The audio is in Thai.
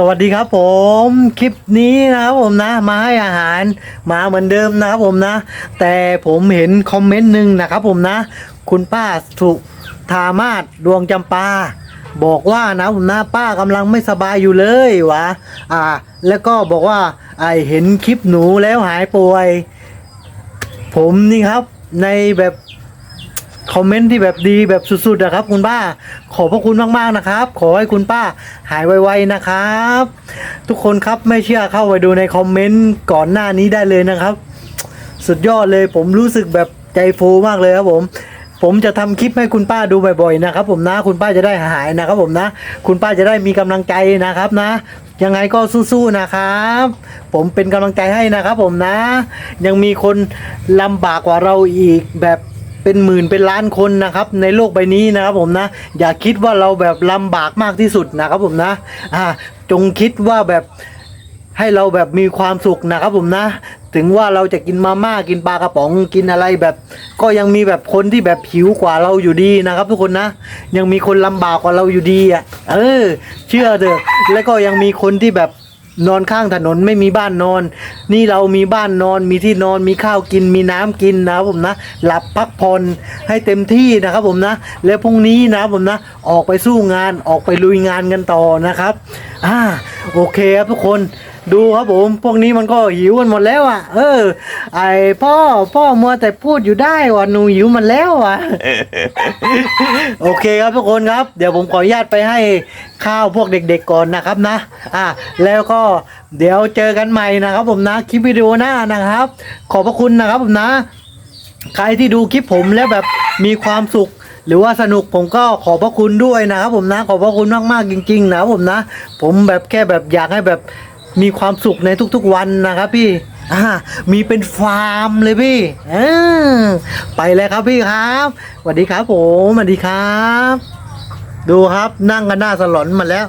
สวัสดีครับผมคลิปนี้นะครับผมนะ มาให้อาหารมาเหมือนเดิมนะครับผมนะ แต่ผมเห็นคอมเมนต์หนึ่งนะครับผมนะ คุณป้าสุธามาศดวงจำปา บอกว่านะผมนะป้ากำลังไม่สบายอยู่เลยวะอ่า แล้วก็บอกว่าไอเห็นคลิปหนูแล้วหายป่วย ผมนี่ครับในแบบ คอมเมนต์ที่แบบดีแบบสุดๆนะครับ คุณป้า ขอบพระคุณมากๆนะครับ ขอให้คุณป้าหายไวๆนะครับ ทุกคนครับไม่เชื่อเข้าไปดูในคอมเมนต์ก่อนหน้านี้ได้เลยนะครับ สุดยอดเลยผมรู้สึกแบบใจฟูมากเลยครับผมผมจะทำคลิปให้คุณป้าดูบ่อยๆนะครับ ผมนะคุณป้าจะได้หายนะครับ ผมนะ คุณป้าจะได้มีกำลังใจนะครับนะ ยังไงก็สู้ๆนะครับ ผมเป็นกำลังใจให้นะครับ ผมนะ ยังมีคนลำบากกว่าเราอีกแบบ เป็นหมื่นเป็นล้านคนนะครับ ในโลกใบนี้นะครับผมนะ อย่าคิดว่าเราแบบลำบากมากที่สุดนะครับผมนะอ่าจงคิดว่าแบบให้เราแบบมีความสุขนะครับผมนะ ถึงว่าเราจะกินมาม่ากินปลากระป๋องกินอะไรแบบ ก็ยังมีแบบคนที่แบบหิวกว่าเราอยู่ดีนะครับ ทุกคนนะ ยังมีคนลำบากกว่าเราอยู่ดีอะเออ เชื่อเถอะแล้วก็ยังมีคนที่แบบ นอนข้างถนนไม่มีบ้านนอน นี่เรามีบ้านนอนมีที่นอนมีข้าวกินมีน้ำกินนะครับผมนะ หลับพักผ่อนให้เต็มที่นะครับผมนะ แล้วพรุ่งนี้นะครับผมนะ ออกไปสู้งานออกไปลุยงานกันต่อนะครับอ่าโอเคครับทุกคน ดูครับผม พวกนี้มันก็หิวกันหมดแล้วอะ เออ ไอพ่อพ่อมัวแต่พูดอยู่ได้ว่าหนูหิวมันแล้วอะ โอเคครับทุกคนครับ เดี๋ยวผมขออนุญาตไปให้ข้าวพวกเด็กๆก่อนนะครับนะ อะแล้วก็เดี๋ยวเจอกันใหม่นะครับ ผมนะคลิปวิดีโอหน้านะครับ ขอบพระคุณนะครับผมนะ ใครที่ดูคลิปผมแล้วแบบมีความสุขหรือว่าสนุกผมก็ขอบพระคุณด้วยนะครับผมนะ ขอบพระคุณมากๆจริง ๆ นะครับผมนะ ผมแบบแค่แบบอยากให้แบบ มีความสุขในทุกๆวันนะครับพี่อ่ามีเป็นฟาร์มเลยพี่เออไปเลยครับพี่ครับสวัสดีครับผมสวัสดีครับ ดูครับนั่งกันหน้าสลอนมาแล้ว